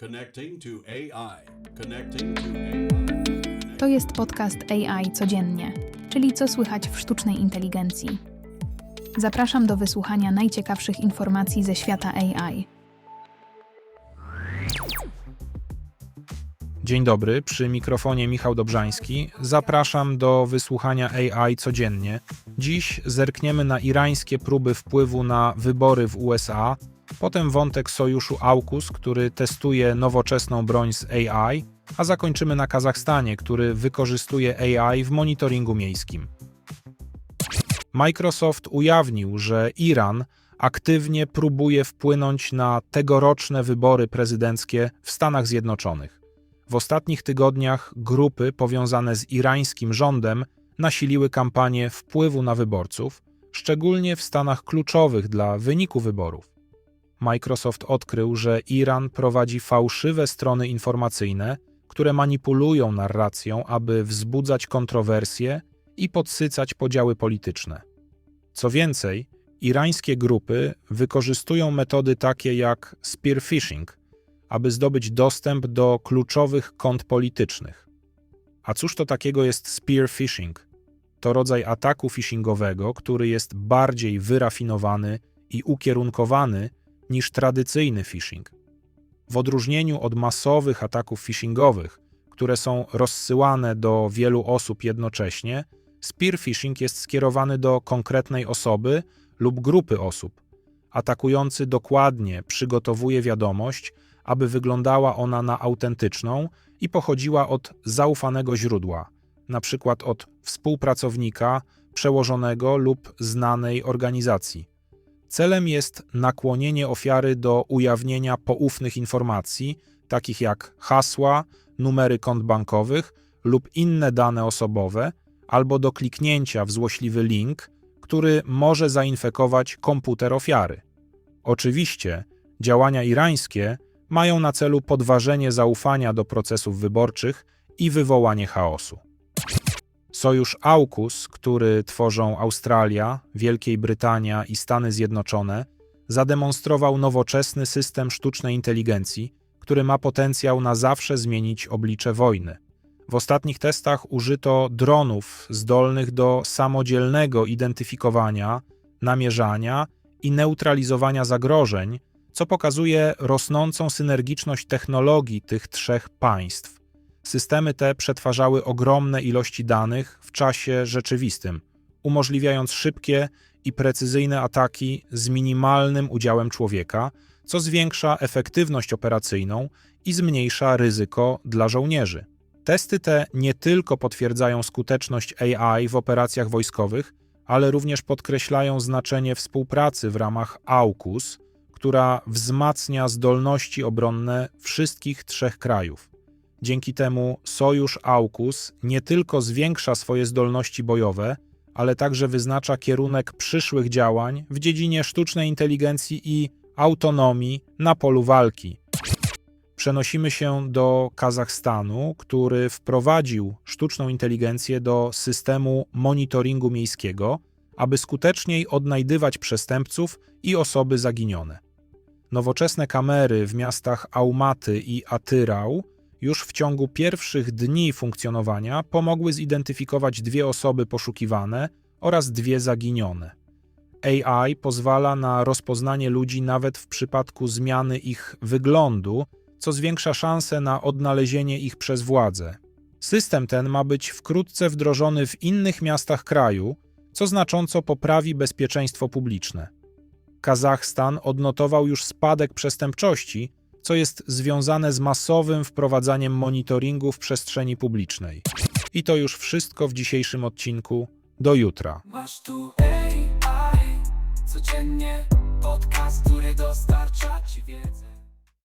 Connecting to AI. Connecting to AI. To jest podcast AI codziennie, czyli co słychać w sztucznej inteligencji. Zapraszam do wysłuchania najciekawszych informacji ze świata AI. Dzień dobry, przy mikrofonie Michał Dobrzański. Zapraszam do wysłuchania AI codziennie. Dziś zerkniemy na irańskie próby wpływu na wybory w USA, potem wątek sojuszu AUKUS, który testuje nowoczesną broń z AI, a zakończymy na Kazachstanie, który wykorzystuje AI w monitoringu miejskim. Microsoft ujawnił, że Iran aktywnie próbuje wpłynąć na tegoroczne wybory prezydenckie w Stanach Zjednoczonych. W ostatnich tygodniach grupy powiązane z irańskim rządem nasiliły kampanię wpływu na wyborców, szczególnie w stanach kluczowych dla wyniku wyborów. Microsoft odkrył, że Iran prowadzi fałszywe strony informacyjne, które manipulują narracją, aby wzbudzać kontrowersje i podsycać podziały polityczne. Co więcej, irańskie grupy wykorzystują metody takie jak spear phishing, aby zdobyć dostęp do kluczowych kont politycznych. A cóż to takiego jest spear phishing? To rodzaj ataku phishingowego, który jest bardziej wyrafinowany i ukierunkowany niż tradycyjny phishing. W odróżnieniu od masowych ataków phishingowych, które są rozsyłane do wielu osób jednocześnie, spear phishing jest skierowany do konkretnej osoby lub grupy osób. Atakujący dokładnie przygotowuje wiadomość, aby wyglądała ona na autentyczną i pochodziła od zaufanego źródła, np. od współpracownika, przełożonego lub znanej organizacji. Celem jest nakłonienie ofiary do ujawnienia poufnych informacji, takich jak hasła, numery kont bankowych lub inne dane osobowe, albo do kliknięcia w złośliwy link, który może zainfekować komputer ofiary. Oczywiście, działania irańskie mają na celu podważenie zaufania do procesów wyborczych i wywołanie chaosu. Sojusz AUKUS, który tworzą Australia, Wielkiej Brytania i Stany Zjednoczone, zademonstrował nowoczesny system sztucznej inteligencji, który ma potencjał na zawsze zmienić oblicze wojny. W ostatnich testach użyto dronów zdolnych do samodzielnego identyfikowania, namierzania i neutralizowania zagrożeń, co pokazuje rosnącą synergiczność technologii tych trzech państw. Systemy te przetwarzały ogromne ilości danych w czasie rzeczywistym, umożliwiając szybkie i precyzyjne ataki z minimalnym udziałem człowieka, co zwiększa efektywność operacyjną i zmniejsza ryzyko dla żołnierzy. Testy te nie tylko potwierdzają skuteczność AI w operacjach wojskowych, ale również podkreślają znaczenie współpracy w ramach AUKUS, która wzmacnia zdolności obronne wszystkich trzech krajów. Dzięki temu Sojusz AUKUS nie tylko zwiększa swoje zdolności bojowe, ale także wyznacza kierunek przyszłych działań w dziedzinie sztucznej inteligencji i autonomii na polu walki. Przenosimy się do Kazachstanu, który wprowadził sztuczną inteligencję do systemu monitoringu miejskiego, aby skuteczniej odnajdywać przestępców i osoby zaginione. Nowoczesne kamery w miastach Aumaty i Atyrał już w ciągu pierwszych dni funkcjonowania pomogły zidentyfikować dwie osoby poszukiwane oraz dwie zaginione. AI pozwala na rozpoznanie ludzi nawet w przypadku zmiany ich wyglądu, co zwiększa szanse na odnalezienie ich przez władze. System ten ma być wkrótce wdrożony w innych miastach kraju, co znacząco poprawi bezpieczeństwo publiczne. Kazachstan odnotował już spadek przestępczości, co jest związane z masowym wprowadzaniem monitoringu w przestrzeni publicznej. I to już wszystko w dzisiejszym odcinku. Do jutra. Masz tu AI, codziennie podcast, który dostarcza ci wiedzę.